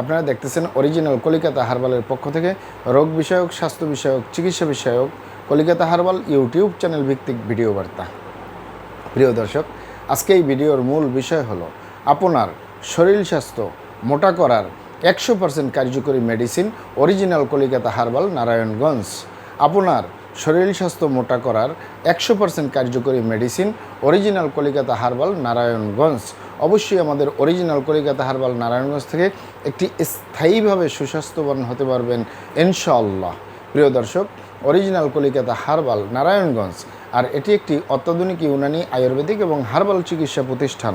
আপনারা দেখতেছেন অরিজিনাল কলিকাতা হারবালের পক্ষ থেকে রোগ বিষয়ক, স্বাস্থ্য বিষয়ক, চিকিৎসা বিষয়ক কলিকাতা হারবাল ইউটিউব চ্যানেল ভিত্তিক ভিডিও বার্তা। প্রিয় দর্শক, আজকে এই ভিডিওর মূল বিষয় হলো আপনার শরীর স্বাস্থ্য মোটা করার একশো পার্সেন্ট কার্যকরী medicine original Kolikata herbal, Narayanganj. আপনার শরীর স্বাস্থ্য মোটা করার একশো পার্সেন্ট কার্যকরী medicine original Kolikata herbal, Narayanganj. অবশ্যই আমাদের অরিজিনাল কলিকাতা হারবাল নারায়ণগঞ্জ থেকে একটি স্থায়ীভাবে সুস্বাস্থ্যবান হতে পারবেন, ইনশাআল্লাহ। প্রিয় দর্শক অরিজিনাল কলিকাতা হারবাল নারায়ণগঞ্জ আর এটি একটি অত্যাধুনিক ইউনানি আয়ুর্বেদিক এবং হারবাল চিকিৎসা প্রতিষ্ঠান।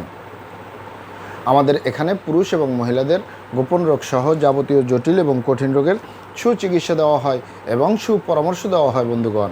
আমাদের এখানে পুরুষ এবং মহিলাদের গোপন রোগ সহ যাবতীয় জটিল এবং কঠিন রোগের সুচিকিৎসা দেওয়া হয় এবং সুপরামর্শ দেওয়া হয়, বন্ধুগণ।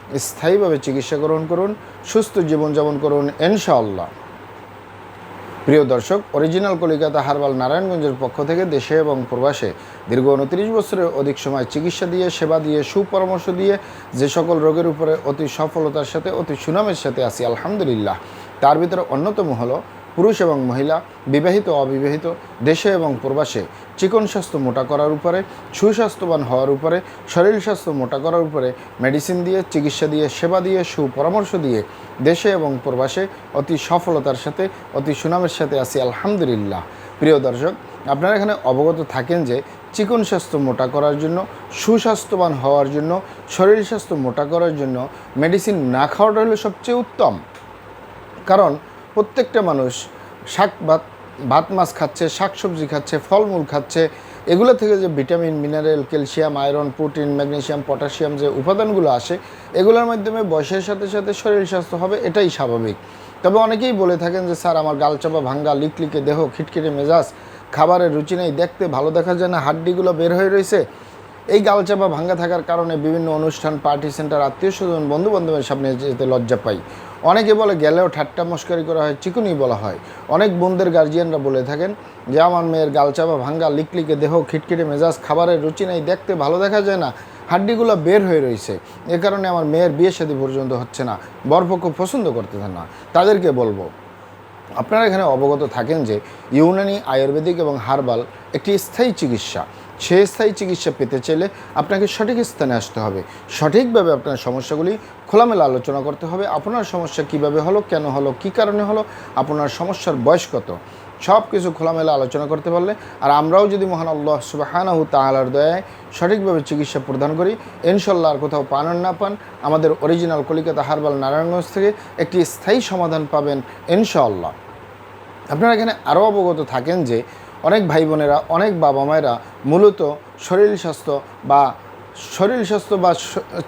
স্থায়ীভাবে চিকিৎসা গ্রহণ করুন, সুস্থ জীবনযাপন করুন, ইনশাআল্লাহ। প্রিয় দর্শক, অরিজিনাল কলিকাতা হারবাল নারায়ণগঞ্জের পক্ষ থেকে দেশে এবং প্রবাসে দীর্ঘ উনত্রিশ বছরের অধিক সময় চিকিৎসা দিয়ে, সেবা দিয়ে, সুপরামর্শ দিয়ে যে সকল রোগের উপরে অতি সফলতার সাথে, অতি সুনামের সাথে আসি আলহামদুলিল্লাহ। তার ভিতরে অন্যতম হলো পুরুষ এবং মহিলা, বিবাহিত অবিবাহিত, দেশে এবং প্রবাসে চিকন স্বাস্থ্য মোটা করার উপরে, সুস্বাস্থ্যবান হওয়ার উপরে, শরীর স্বাস্থ্য মোটা করার উপরে মেডিসিন দিয়ে, চিকিৎসা দিয়ে, সেবা দিয়ে, সুপরামর্শ দিয়ে দেশে এবং প্রবাসে অতি সফলতার সাথে, অতি সুনামের সাথে আছি, আলহামদুলিল্লাহ। প্রিয় দর্শক, আপনারা এখানে অবগত থাকেন যে চিকন স্বাস্থ্য মোটা করার জন্য, সুস্বাস্থ্যবান হওয়ার জন্য, শরীর স্বাস্থ্য মোটা করার জন্য মেডিসিন না খাওয়াটা হলো সবচেয়ে উত্তম। কারণ প্রত্যেকটা মানুষ শাক ভাত ভাত মাছ খাচ্ছে, শাকসবজি খাচ্ছে, ফলমূল খাচ্ছে। এগুলো থেকে যে vitamin, mineral, calcium, iron, protein, magnesium potassium যে উপাদানগুলো আসে, এগুলোর মাধ্যমে বয়সের সাথে সাথে শরীর স্বাস্থ্য হবে, এটাই স্বাভাবিক। তবে অনেকেই বলে থাকেন যে, স্যার, আমার গালচাপা ভাঙ্গা, লিকলিকে দেহ, খিটখিটে মেজাজ, খাবারের রুচি নেই, দেখতে ভালো দেখা যায় না, হাড্ডিগুলো বের হয়ে রয়েছে। এই গালচাপা ভাঙ্গা থাকার কারণে বিভিন্ন অনুষ্ঠান, পার্টি সেন্টার, আত্মীয় স্বজন বন্ধু বান্ধবের সামনে যেতে লজ্জা পাই। অনেকে বলে গেলেও ঠাট্টা মস্কারি করা হয়, চিকুনি বলা হয়। অনেক বোনদের গার্জিয়ানরা বলে থাকেন যে, আমার মেয়ের গালচাপা ভাঙ্গা, লিকলিকে দেহ, খিটখিটে মেজাজ, খাবারের রুচি নেই, দেখতে ভালো দেখা যায় না, হাড্ডিগুলো বের হয়ে রয়েছে এ কারণে আমার মেয়ের বিয়ে শাদী পর্যন্ত হচ্ছে না, বরপক্ষ পছন্দ করতেছে না। তাদেরকে বলব, আপনারা এখানে অবগত থাকেন যে, ইউনানি, আয়ুর্বেদিক এবং হার্বাল একটি স্থায়ী চিকিৎসা। স্থায়ী চিকিৎসা পেতে চাইলে আপনাকে সঠিক স্থানে আসতে হবে। সঠিকভাবে আপনার সমস্যাগুলি খোলামেলা আলোচনা করতে হবে। আপনার সমস্যা কীভাবে হলো, কেন হলো, কি কারণে হলো, আপনার সমস্যার বয়স কত? সব কিছু খোলামেলা আলোচনা করতে পারলে আর আমরাও যদি মহান আল্লাহ সুবাহানাহু তাআলার দয়ায় সঠিকভাবে চিকিৎসা প্রদান করি ইনশাল্লাহ আর কোথাও পান না পান, আমাদের অরিজিনাল কলিকাতা হারবাল নারায়ণগঞ্জ থেকে একটি স্থায়ী সমাধান পাবেন ইনশাআল্লাহ। আপনারা এখানে আরও অবগত থাকেন যে অনেক ভাই বোনেরা, অনেক বাবা মায়েরা মূলত শরীর স্বাস্থ্য বা শরীর স্বাস্থ্য বা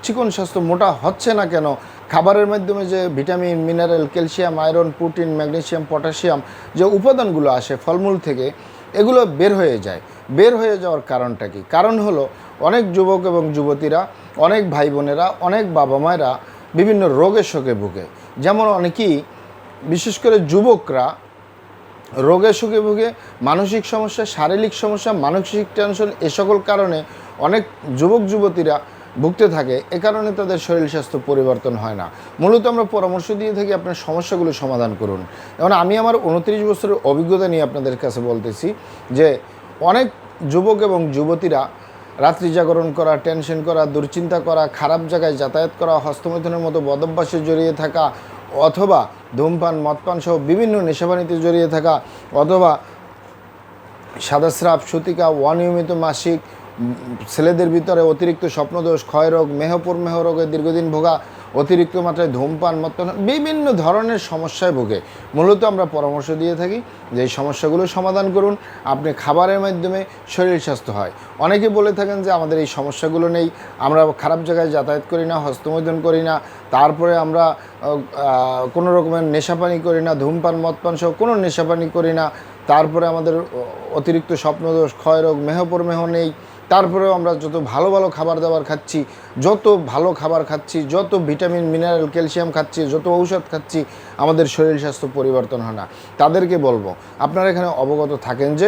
চিকন স্বাস্থ্য মোটা হচ্ছে না কেন? খাবারের মাধ্যমে যে vitamin, mineral, calcium, iron, protein, magnesium, potassium যে উপাদানগুলো আসে ফলমূল থেকে, এগুলো বের হয়ে যায়। বের হয়ে যাওয়ার কারণটা কি? কারণ হলো অনেক যুবক এবং যুবতীরা, অনেক ভাই বোনেরা, অনেক বাবা মায়েরা বিভিন্ন রোগের শোকে ভুগে। যেমন অনেকেই, বিশেষ করে যুবকরা রোগে সুখে ভুগে, মানসিক সমস্যা, শারীরিক সমস্যা, মানসিক টেনশন এ সকল কারণে অনেক যুবক, যুবতীরা ভুগতে থাকে। এ কারণে তাদের শরীর স্বাস্থ্য পরিবর্তন হয় না। মূলত আমরা পরামর্শ দিয়ে থাকি আপনার সমস্যাগুলো সমাধান করুন। যেমন আমি আমার উনত্রিশ বছরের অভিজ্ঞতা নিয়ে আপনাদের কাছে বলতেছি যে, অনেক যুবক এবং যুবতীরা রাত্রি জাগরণ করা টেনশন করা, দুশ্চিন্তা করা, খারাপ জায়গায় যাতায়াত করা, হস্তমৈথুনের মতো বদভ্যাসে জড়িয়ে থাকা অথবা ধূমপান মদপান সহ বিভিন্ন নেশাবানিতে জড়িয়ে থাকা অথবা সাদাস্রাব সুতিকা অনিয়মিত মাসিক ছেলেদের ভিতরে অতিরিক্ত স্বপ্নদোষ, ক্ষয়রোগ, মেহপুর মেহ রোগে দীর্ঘদিন ভোগা, অতিরিক্ত মাত্রায় ধূমপান, মত্তন, বিভিন্ন ধরনের সমস্যায় ভোগে। মূলত আমরা পরামর্শ দিয়ে থাকি যে এই সমস্যাগুলো সমাধান করুন। আপনি খাবারের মাধ্যমে শরীর স্বাস্থ্য হয়। অনেকে বলে থাকেন যে আমাদের এই সমস্যাগুলো নেই, আমরা খারাপ জায়গায় যাতায়াত করি না, হস্তমৈথুন করি না, তারপরে আমরা কোনো রকমের নেশাপানি করি না, ধূমপান মদপান সহ কোনো নেশাপানি করি না, তারপরে আমাদের অতিরিক্ত স্বপ্নদোষ, ক্ষয়রোগ, মেহপর মেহ নেই। তারপরেও আমরা যত ভালো ভালো খাবার দাবার খাচ্ছি, যত ভালো খাবার খাচ্ছি, যত ভিটামিন, মিনারেল, ক্যালসিয়াম খাচ্ছি, যত ঔষধ খাচ্ছি, আমাদের শরীর স্বাস্থ্য পরিবর্তন হয় না। তাদেরকে বলব, আপনারা এখানে অবগত থাকেন যে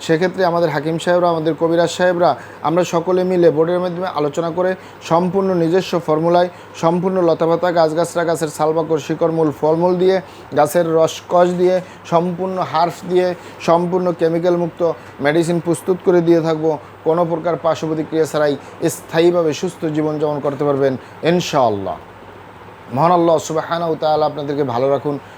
সেক্ষেত্রে আমাদের হাকিম সাহেবরা, আমাদের কবিরাজ সাহেবরা, আমরা সকলে মিলে বোর্ডের মাধ্যমে আলোচনা করে সম্পূর্ণ নিজস্ব ফর্মুলায়, সম্পূর্ণ লতাপাতা গাছগাছরা, গাছের সালবাকর শিকড় মূল ফলমূল দিয়ে, গাছের রসকস দিয়ে, সম্পূর্ণ হার্ফ দিয়ে, সম্পূর্ণ কেমিক্যাল মুক্ত মেডিসিন প্রস্তুত করে দিয়ে থাকব। কোনো প্রকার পার্শ্ব ছাড়াই স্থায়ীভাবে সুস্থ জীবনযাপন করতে পারবেন, ইনশাআল্লাহ। মহান আল্লাহ সুবাহানা তাআলা আপনাদেরকে ভালো রাখুন